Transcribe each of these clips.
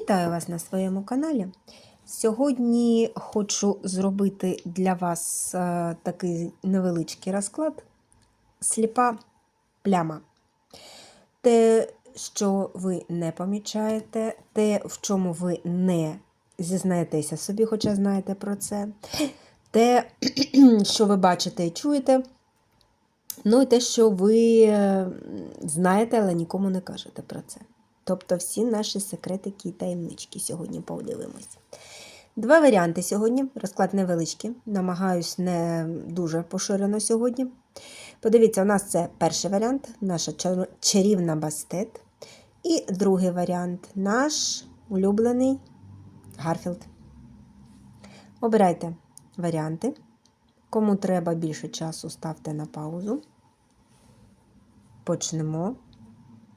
Вітаю вас на своєму каналі. Сьогодні хочу зробити для вас е, такий невеличкий розклад сліпа пляма. Те, що ви не помічаєте, те, в чому ви не зізнаєтеся собі, хоча знаєте про це, те, що ви бачите і чуєте, ну і те, що ви е, знаєте, але нікому не кажете про це. Тобто всі наші секретики і таємнички сьогодні подивимось. Два варіанти сьогодні. Розклад невеличкий. Намагаюсь не дуже поширено сьогодні. Подивіться, у нас це перший варіант, наша чарівна бастет. І другий варіант наш улюблений Гарфілд. Обирайте варіанти. Кому треба більше часу, ставте на паузу. Почнемо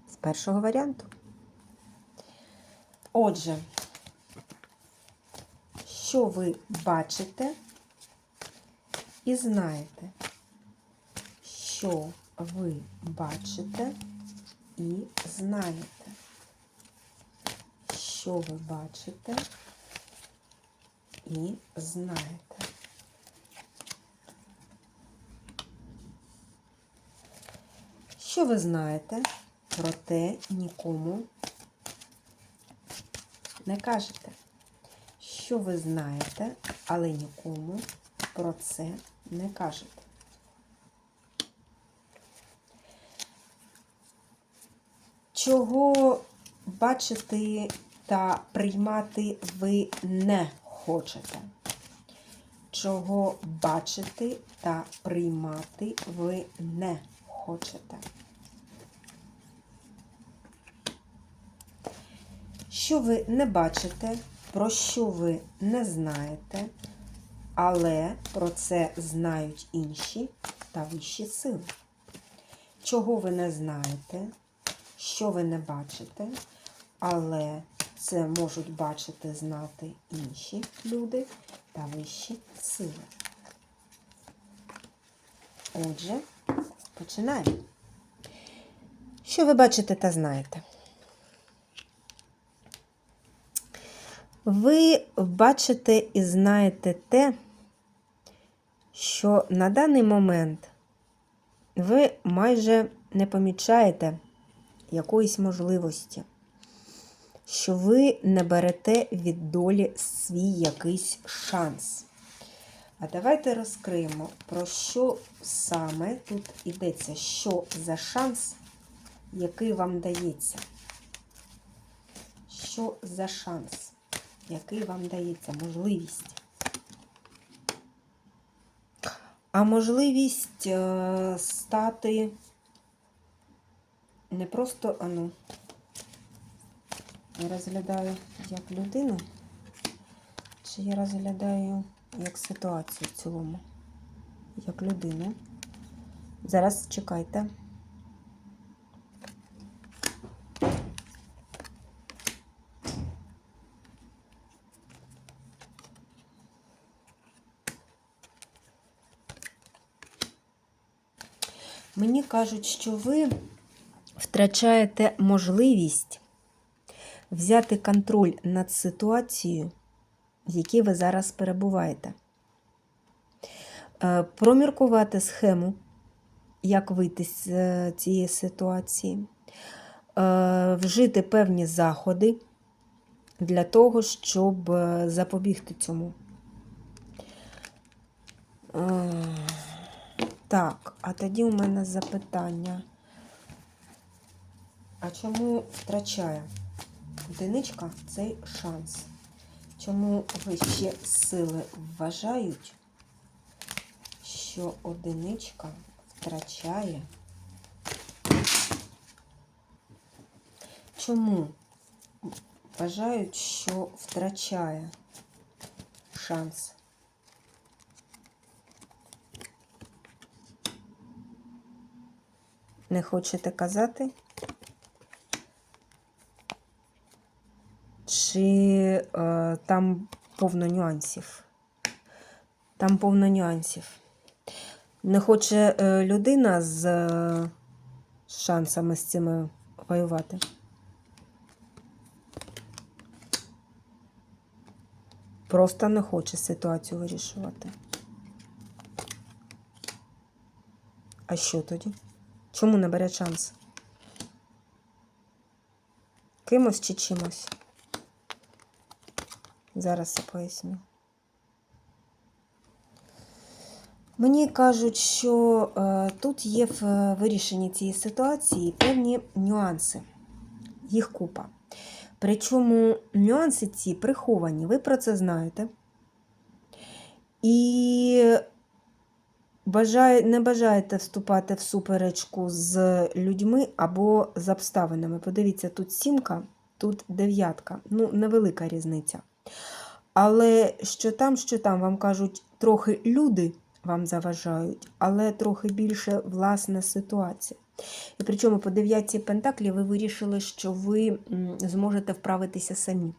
з першого варіанту. Отже, що ви бачите і знаєте, що ви бачите і знаєте, що ви бачите і знаєте. Що ви знаєте, проте нікому не кажете, що ви знаєте, але нікому про це не кажете. Чого бачити та приймати ви не хочете? Чого бачити та приймати ви не хочете? Що ви не бачите, про що ви не знаєте, але про це знають інші та вищі сили. Чого ви не знаєте, що ви не бачите, але це можуть бачити, знати інші люди та вищі сили. Отже, починаємо. Що ви бачите та знаєте? Ви бачите і знаєте те, що на даний момент ви майже не помічаєте якоїсь можливості, що ви не берете від долі свій якийсь шанс. А давайте розкриємо, про що саме тут йдеться, що за шанс, який вам дається. Що за шанс? Який вам дається можливість. А можливість е, стати не просто, а ну, я розглядаю як людину, чи я розглядаю як ситуацію в цілому, як людину. Зараз чекайте. Мені кажуть, що ви втрачаєте можливість взяти контроль над ситуацією, в якій ви зараз перебуваєте. Е, Проміркувати схему, як вийти з е, цієї ситуації, Е, вжити певні заходи для того, щоб запобігти цьому. Так, а тоді у мене запитання. А чому втрачає одиничка цей шанс? Чому вищі сили вважають, що одиничка втрачає? Чому вважають, що втрачає шанс? Не хочете казати? Чи е, там повно нюансів? Там повно нюансів. Не хоче е, людина з е, шансами з цими воювати. Просто не хоче ситуацію вирішувати. А що тоді? Чому не бере шанс? Кимось чи чимось? Зараз я поясню. Мені кажуть, що е, тут є в е, вирішенні цієї ситуації певні нюанси. Їх купа. Причому нюанси ці приховані, ви про це знаєте. І бажає, не бажаєте вступати в суперечку з людьми або з обставинами. Подивіться, тут сімка, тут дев'ятка. Ну, невелика різниця. Але що там, що там, вам кажуть, трохи люди вам заважають, але трохи більше власна ситуація. І причому по дев'ятці пентаклі ви вирішили, що ви зможете вправитися самі.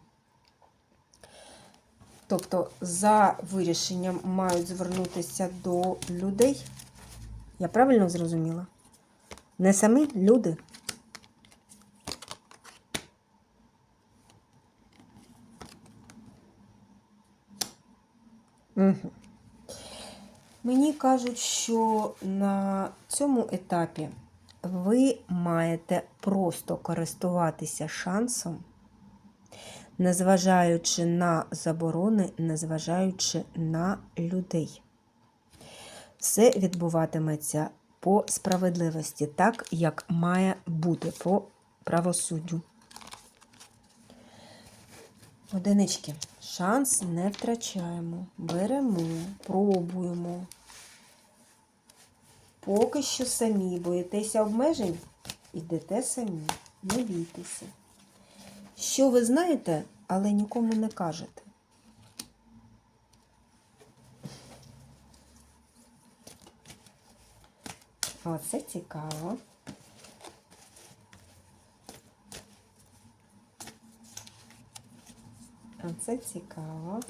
Тобто, за вирішенням мають звернутися до людей. Я правильно зрозуміла? Не самі люди. Угу. Мені кажуть, що на цьому етапі ви маєте просто користуватися шансом, незважаючи на заборони, незважаючи на людей. Все відбуватиметься по справедливості, так, як має бути по правосуддю. Одинички. Шанс не втрачаємо. Беремо, пробуємо. Поки що самі боїтеся обмежень, ідете самі, не бійтеся. Що ви знаєте, але нікому не кажете. Оце цікаво. Оце цікаво.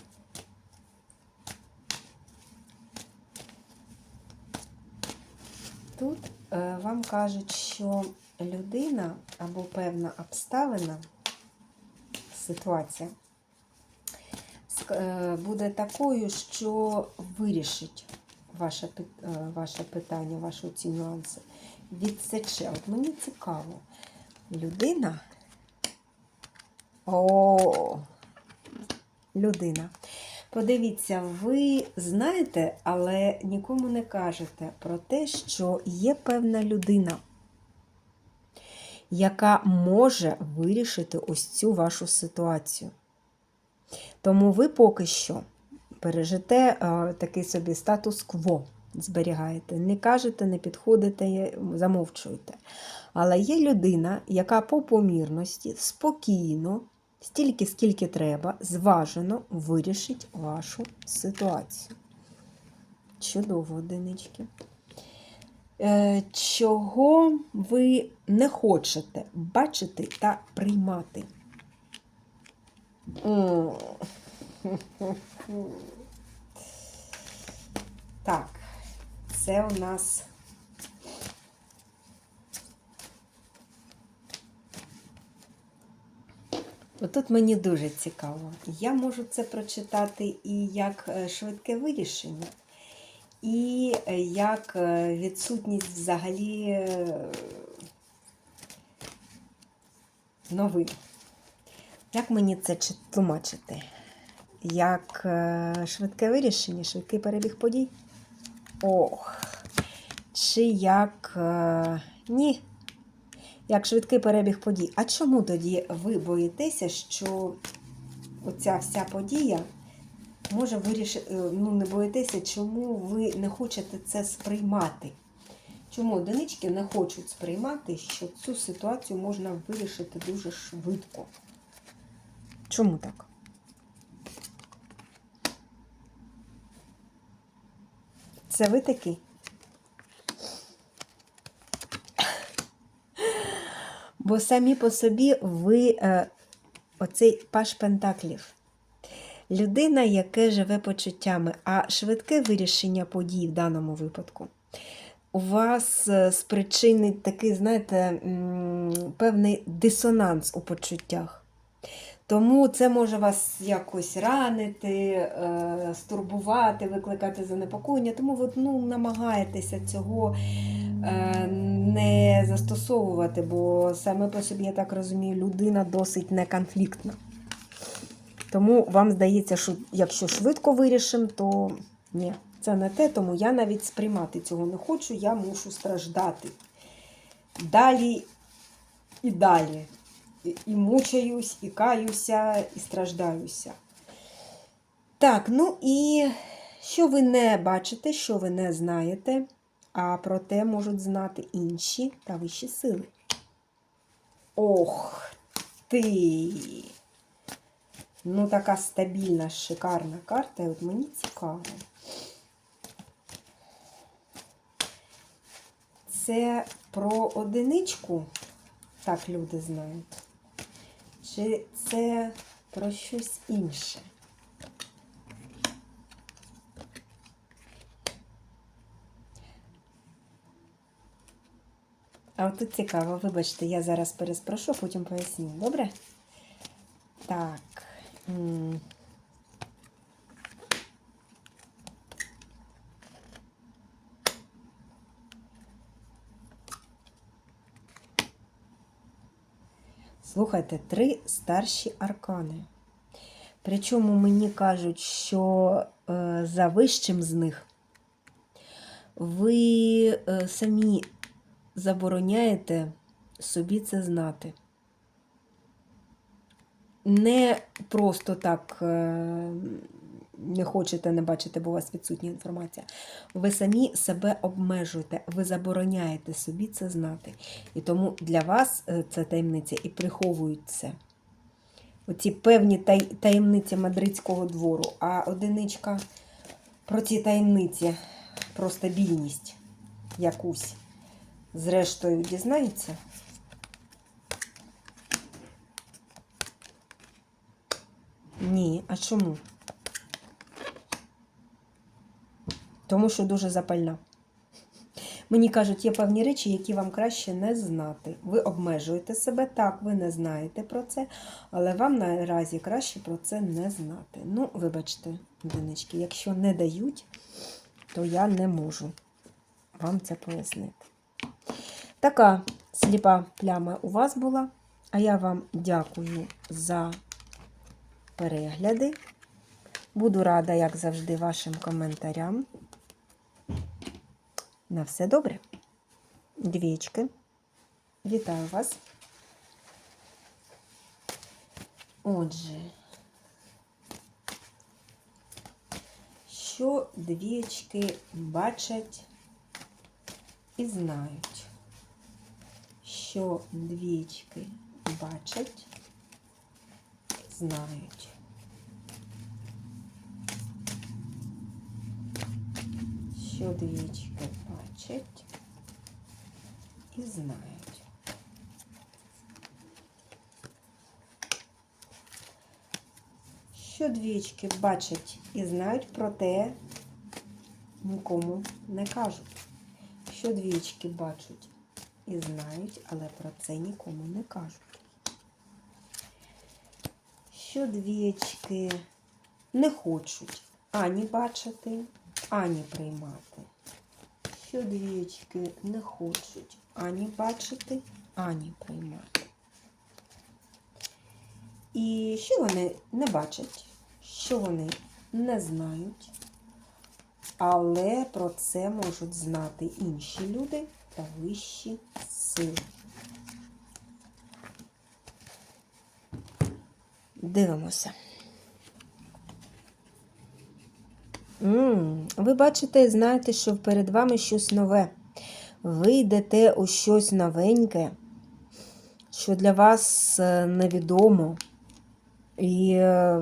Тут е, вам кажуть, що людина або певна обставина, ситуація е, буде такою, що вирішить ваше, е, ваше питання, ваші ці нюанси. Відсече. От мені цікаво. Людина. О, людина. Подивіться, ви знаєте, але нікому не кажете про те, що є певна людина, яка може вирішити ось цю вашу ситуацію. Тому ви поки що бережете е, такий собі статус-кво, зберігаєте. Не кажете, не підходите, замовчуєте. Але є людина, яка по помірності спокійно стільки, скільки треба, зважено вирішить вашу ситуацію. Чудово, одинички. Е, Чого ви не хочете бачити та приймати? Так, це у нас Отут мені дуже цікаво. Я можу це прочитати і як е, швидке вирішення, і е, як е, відсутність взагалі е, новин. Як мені це чи- тлумачити? Як швидке вирішення, швидкий перебіг подій? Ох. Чи як. Ні як швидкий перебіг подій. А чому тоді ви боїтеся, що оця вся подія може вирішити, ну не боїтеся, чому ви не хочете це сприймати? Чому одинички не хочуть сприймати, що цю ситуацію можна вирішити дуже швидко? Чому так? Це ви такий? Бо самі по собі ви е, оцей паш пентаклів. Людина, яка живе почуттями, а швидке вирішення подій в даному випадку. У вас е, спричинить такий, знаєте, певний дисонанс у почуттях. Тому це може вас якось ранити, е, стурбувати, викликати занепокоєння. Тому ви ну, намагаєтеся цього е, не застосовувати, бо саме по собі, я так розумію, людина досить неконфліктна. Тому вам здається, що якщо швидко вирішимо, то ні, це не те, тому я навіть сприймати цього не хочу, я мушу страждати. Далі і далі. І, мучаюсь, і каюся, і страждаюся. Так, ну і що ви не бачите, що ви не знаєте, а проте можуть знати інші та вищі сили. Ох ти! Ну, така стабільна, шикарна карта. І от мені цікаво. Це про одиничку, так люди знають. Чи це про щось інше? А от тут цікаво, вибачте, я зараз переспрошу, потім поясню, добре? Так. Слухайте, три старші аркани. Причому мені кажуть, що е, за вищим з них ви е, самі забороняєте собі це знати. Не просто так е, не хочете не бачите, бо у вас відсутня інформація. Ви самі себе обмежуєте, ви забороняєте собі це знати. І тому для вас е, це таємниця і приховують це. Оці певні таємниці мадридського двору, а одиничка про ці таємниці, про стабільність якусь. Зрештою, дізнається. Ні, а чому? Тому що дуже запальна. Мені кажуть, є певні речі, які вам краще не знати. Ви обмежуєте себе, так, ви не знаєте про це, але вам наразі краще про це не знати. Ну, вибачте, одинички, якщо не дають, то я не можу вам це пояснити. Така сліпа пляма у вас була, а я вам дякую за перегляди. Буду рада, як завжди, вашим коментарям. На все добре. Двічки. Вітаю вас. Отже, що двічки бачать і знають? Що двічки бачать, знають. Що двічки бачать і знають. Що двічки бачать і знають, проте нікому не кажуть. Що двічки бачать і знають, але про це нікому не кажуть. Що двічки не хочуть ані бачити, ані приймати. Що двічки не хочуть ані бачити, ані приймати. І що вони не бачать, що вони не знають, але про це можуть знати інші люди та вищі сили. Дивимося. М, Ви бачите знаєте, що перед вами щось нове. Ви йдете у щось новеньке, що для вас е, невідомо. І е,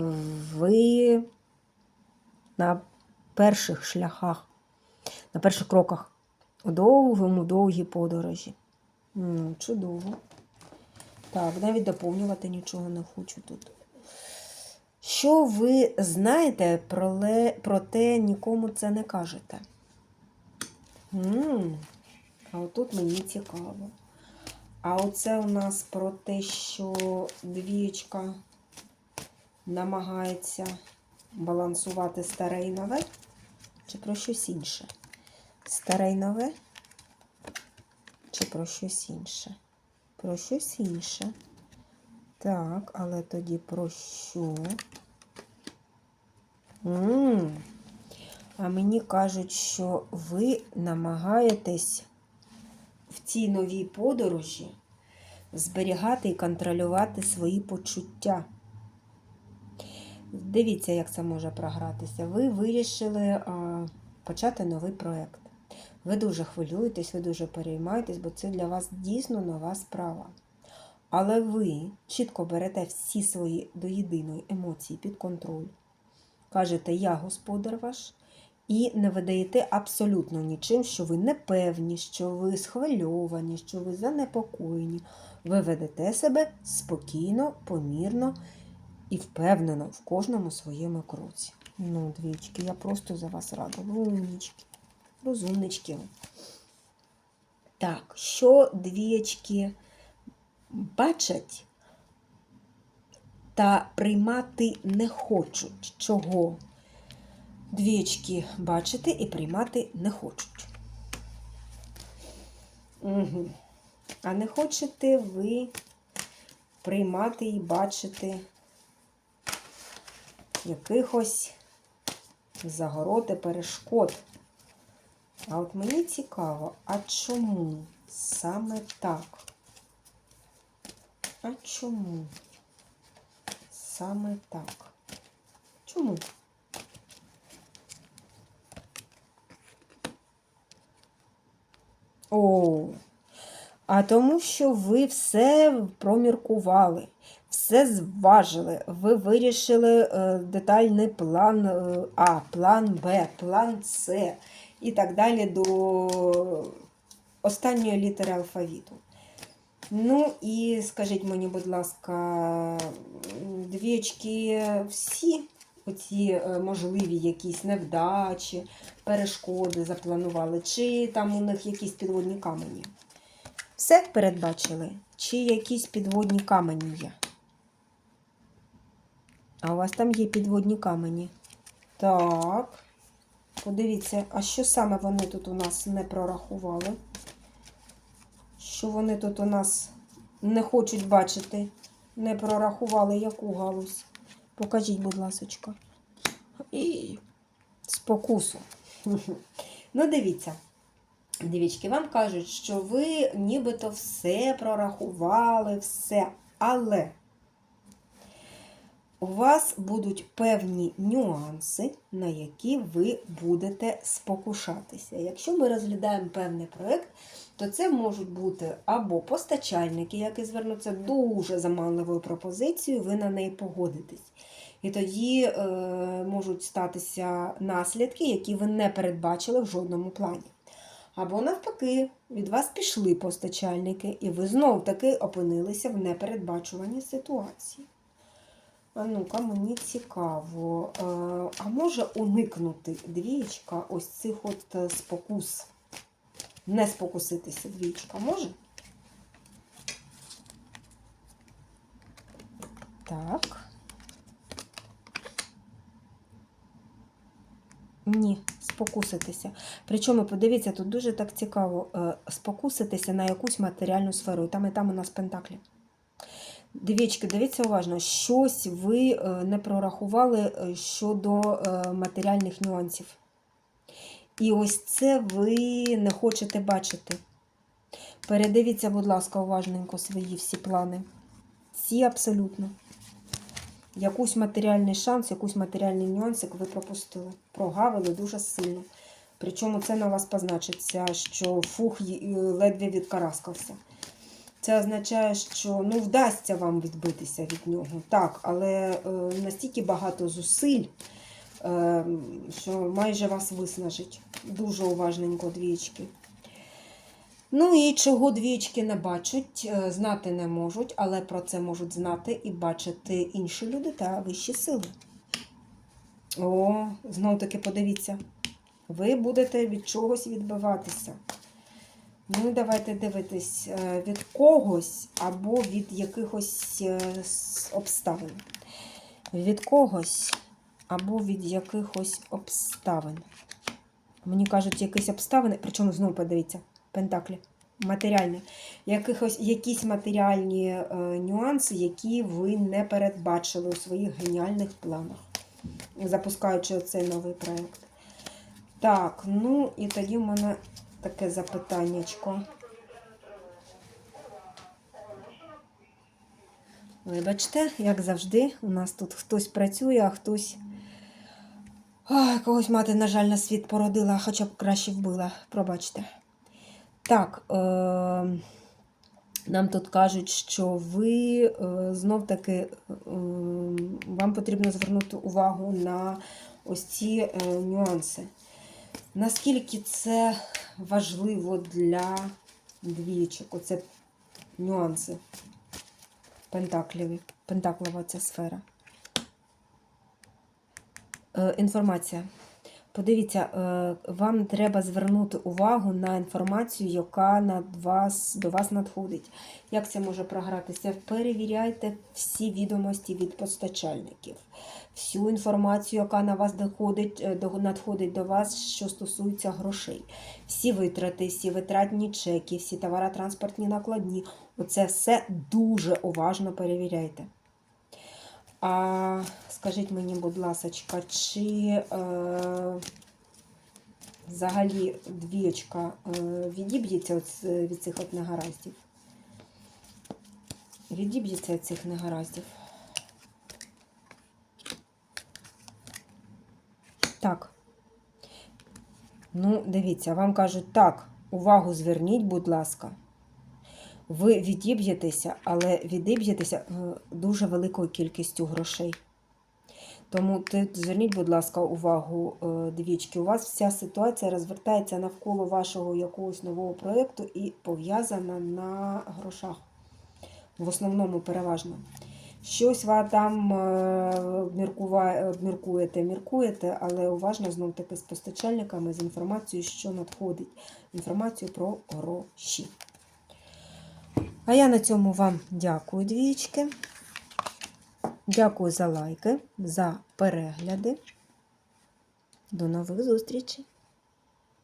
ви на перших шляхах, на перших кроках у довгому, довгій подорожі. М, Чудово. Так, навіть доповнювати нічого не хочу тут. Що ви знаєте, проте нікому це не кажете? м А отут мені цікаво. А оце у нас про те, що двічка намагається балансувати старе і нове, чи про щось інше? Старе і нове, чи про щось інше? Про щось інше. Так, але тоді про що? м А мені кажуть, що ви намагаєтесь в цій новій подорожі зберігати і контролювати свої почуття. Дивіться, як це може програтися. Ви вирішили а, почати новий проєкт. Ви дуже хвилюєтесь, ви дуже переймаєтесь, бо це для вас дійсно нова справа. Але ви чітко берете всі свої до єдиної емоції під контроль. Кажете, я господар ваш, і не видаєте абсолютно нічим, що ви не певні, що ви схвильовані, що ви занепокоєні. Ви ведете себе спокійно, помірно і впевнено в кожному своєму кроці. Ну, двічки, я просто за вас рада. Ви розумнички. Так, що двічки бачать та приймати не хочуть. Чого? Двічки бачити і приймати не хочуть. Угу. А не хочете ви приймати і бачити якихось загород і перешкод. А от мені цікаво, а чому саме так? А чому? Саме так. Чому? О, а тому, що ви все проміркували, все зважили, ви вирішили е, детальний план е, А, план Б, план С і так далі до останньої літери алфавіту. Ну і скажіть мені, будь ласка, двічки всі оці е, можливі якісь невдачі, перешкоди запланували, чи там у них якісь підводні камені? Все передбачили? Чи якісь підводні камені є? А у вас там є підводні камені. Так. Подивіться, а що саме вони тут у нас не прорахували? Що вони тут у нас не хочуть бачити, не прорахували яку галузь. Покажіть, будь ласочка. І спокусу. Ну, дивіться. Дивічки, вам кажуть, що ви нібито все прорахували, все. Але у вас будуть певні нюанси, на які ви будете спокушатися. Якщо ми розглядаємо певний проєкт, то це можуть бути або постачальники, які звернуться дуже заманливою пропозицією, ви на неї погодитесь. І тоді е, можуть статися наслідки, які ви не передбачили в жодному плані. Або навпаки, від вас пішли постачальники, і ви знов таки опинилися в непередбачуваній ситуації. А ну-ка, мені цікаво, е, а може уникнути двієчка ось цих от е, спокус? Не спокуситися двічка може? Так. Ні, спокуситися. Причому, подивіться, тут дуже так цікаво е, спокуситися на якусь матеріальну сферу. Там і там у нас пентаклі. Дивічки, дивіться уважно, щось ви е, не прорахували е, щодо матеріальних нюансів. І ось це ви не хочете бачити. Передивіться, будь ласка, уважненько свої всі плани. Всі абсолютно. Якийсь матеріальний шанс, якийсь матеріальний нюансик ви пропустили. Прогавили дуже сильно. Причому це на вас позначиться, що фух ледве відкараскався. Це означає, що ну, вдасться вам відбитися від нього. Так, але е, настільки багато зусиль, що майже вас виснажить. Дуже уважненько двічки. Ну і чого двічки не бачать, е, знати не можуть, але про це можуть знати і бачити інші люди та вищі сили. О, знов таки подивіться. Ви будете від чогось відбиватися. Ну, давайте дивитись е, від когось або від якихось е, обставин. від когось або від якихось обставин. Мені кажуть, якісь обставини, причому знову подивіться, пентаклі. Матеріальні. Якихось, якісь матеріальні е, нюанси, які ви не передбачили у своїх геніальних планах, запускаючи цей новий проєкт. Так, ну і тоді в мене таке запитаннячко. Вибачте, як завжди, у нас тут хтось працює, а хтось. Ой, когось мати, на жаль, на світ породила, хоча б краще вбила. Пробачте. Так, е- нам тут кажуть, що ви е- знов-таки е- вам потрібно звернути увагу на ось ці е- нюанси. Наскільки це важливо для двічок, оце нюанси пентакліві, пентаклова ця сфера. Е, інформація. Подивіться, е, вам треба звернути увагу на інформацію, яка над вас, до вас надходить. Як це може програтися? Перевіряйте всі відомості від постачальників, всю інформацію, яка на вас доходить, е, надходить до вас, що стосується грошей. Всі витрати, всі витратні чеки, всі товаротранспортні накладні. Оце все дуже уважно перевіряйте. А скажіть мені, будь ласка, чи е, взагалі двічка е, відіб'ється от від цих от негараздів? Відіб'ється від цих негараздів? Так. Ну, дивіться, вам кажуть, так, увагу зверніть, будь ласка. Ви відіб'єтеся, але відіб'єтеся е, дуже великою кількістю грошей. Тому тут зверніть, будь ласка, увагу, е, двічки. У вас вся ситуація розвертається навколо вашого якогось нового проєкту і пов'язана на грошах. В основному переважно. Щось ви там е, обміркуєте, міркуєте, але уважно знов таки з постачальниками, з інформацією, що надходить. Інформацію про гроші. А я на цьому вам дякую, двічки. Дякую за лайки, за перегляди. До нових зустрічей!